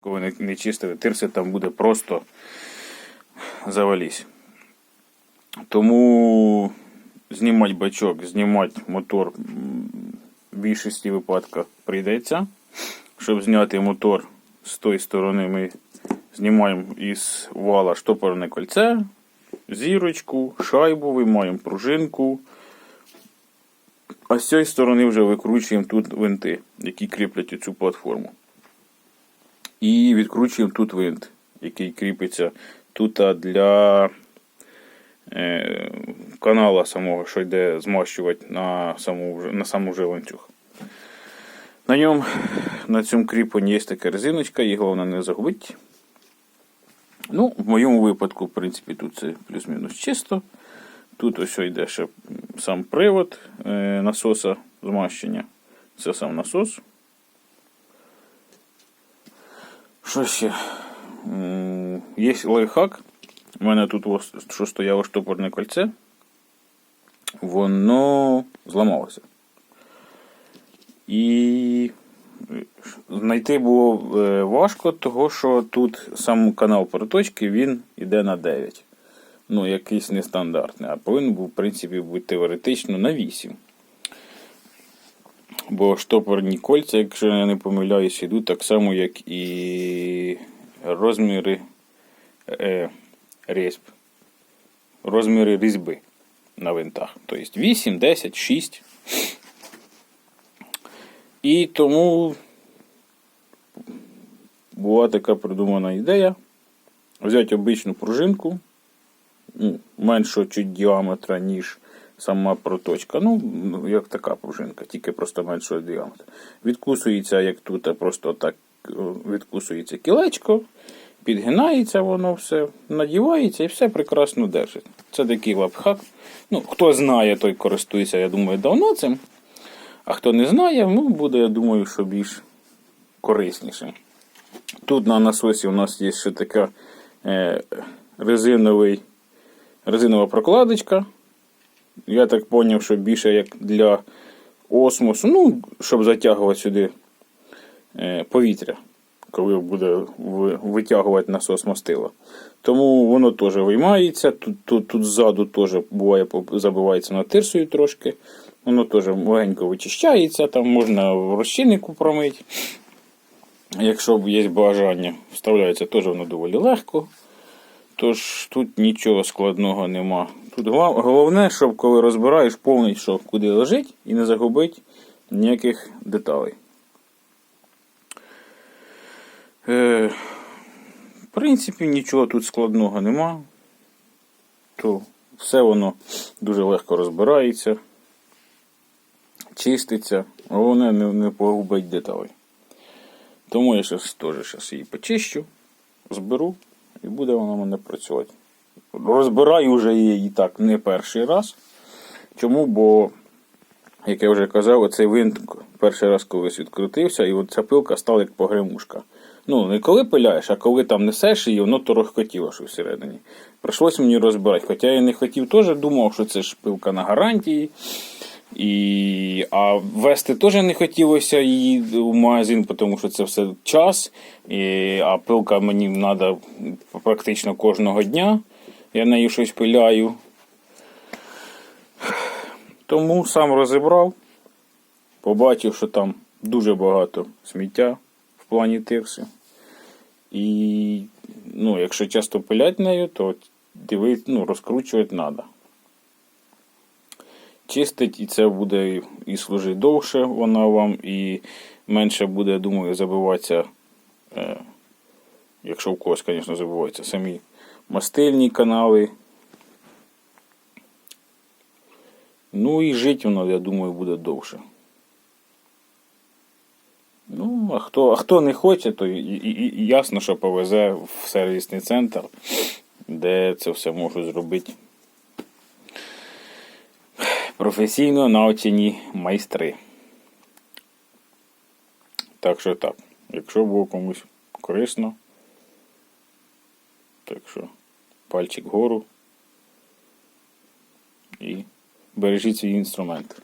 Коли не, не чистили, тирси там буде просто завались. Тому знімати бачок, знімати мотор в більшості випадків прийдеться. Щоб зняти мотор з тої сторони, ми знімаємо із вала штопорне кольце, зірочку, шайбу, виймаємо пружинку. А з цієї сторони вже викручуємо тут винти, які кріплять цю платформу. І відкручуємо тут винт, який кріпиться тут для е, канала самого, що йде змащувати на саму, на саму вже ланцюг. На ньому, на цьому кріпленні є така резиночка, її головне не загубити. Ну, в моєму випадку, в принципі, тут це плюс-мінус чисто. Тут ось йде ще сам привод е, насоса змащення. Це сам насос. Що ще? Є лайфхак. У мене тут що стояло штопорне кольце. Воно зламалося. І знайти було е, важко, того що тут сам канал проточки він йде на 9. Ну, якийсь нестандартний, а повинен був, в принципі, бути теоретично на 8. Бо штопорні кольця, якщо я не помиляюсь, йдуть так само, як і розміри е, різьб. Розміри різьби на винтах. Тобто 8, 10, 6. І тому була така придумана ідея взяти обичну пружинку меншого чуть діаметра, ніж сама проточка. Ну, як така пружинка, тільки просто меншого діаметра. Відкусується, як тут, просто так е, відкусується кілечко, підгинається воно все, надівається і все прекрасно держить. Це такий лапхак. Ну, хто знає, той користується, я думаю, давно цим. А хто не знає, ну, буде, я думаю, що більш корисніше. Тут на насосі у нас є ще така е, резиновий, резинова прокладочка. Я так зрозумів, що більше як для осмосу, ну, щоб затягувати сюди е, повітря, коли буде витягувати насос мастила. Тому воно теж виймається. Тут, тут, тут ззаду теж буває забивається на тирсою трошки. Воно теж легенько вичищається, там можна в розчиннику промити. Якщо є бажання, вставляється теж воно доволі легко. Тож тут нічого складного нема. Тут головне, щоб коли розбираєш, повністю, що куди лежить, і не загубить ніяких деталей. Е, в принципі, нічого тут складного нема. То все воно дуже легко розбирається, чиститься, головне не, не погубить деталей. Тому я зараз теж її почищу, зберу і буде вона мене працювати. Розбираю вже її так не перший раз. Чому? Бо, як я вже казав, оцей винт перший раз колись відкрутився, і ця пилка стала як погремушка. Ну, не коли пиляєш, а коли там несеш її, воно торохкотіло що всередині. Прийшлось мені розбирати. Хоча я не хотів, теж думав, що це ж пилка на гарантії. І, а вести теж не хотілося її в магазин, тому що це все час. І, а пилка мені треба практично кожного дня. Я нею щось пиляю. Тому сам розібрав, побачив, що там дуже багато сміття в плані тирси. І ну, якщо часто пилять нею, то дивись, ну, розкручувати треба чистить, і це буде і служить довше вона вам, і менше буде, думаю, забиватися, е, якщо в когось, звісно, забиваються самі мастильні канали. Ну і жити воно, я думаю, буде довше. Ну, а хто, а хто не хоче, то і, і, і ясно, що повезе в сервісний центр, де це все можуть зробити професійно навчені майстри. Так що так. Якщо було комусь корисно, так що пальчик вгору і бережіть свій інструмент.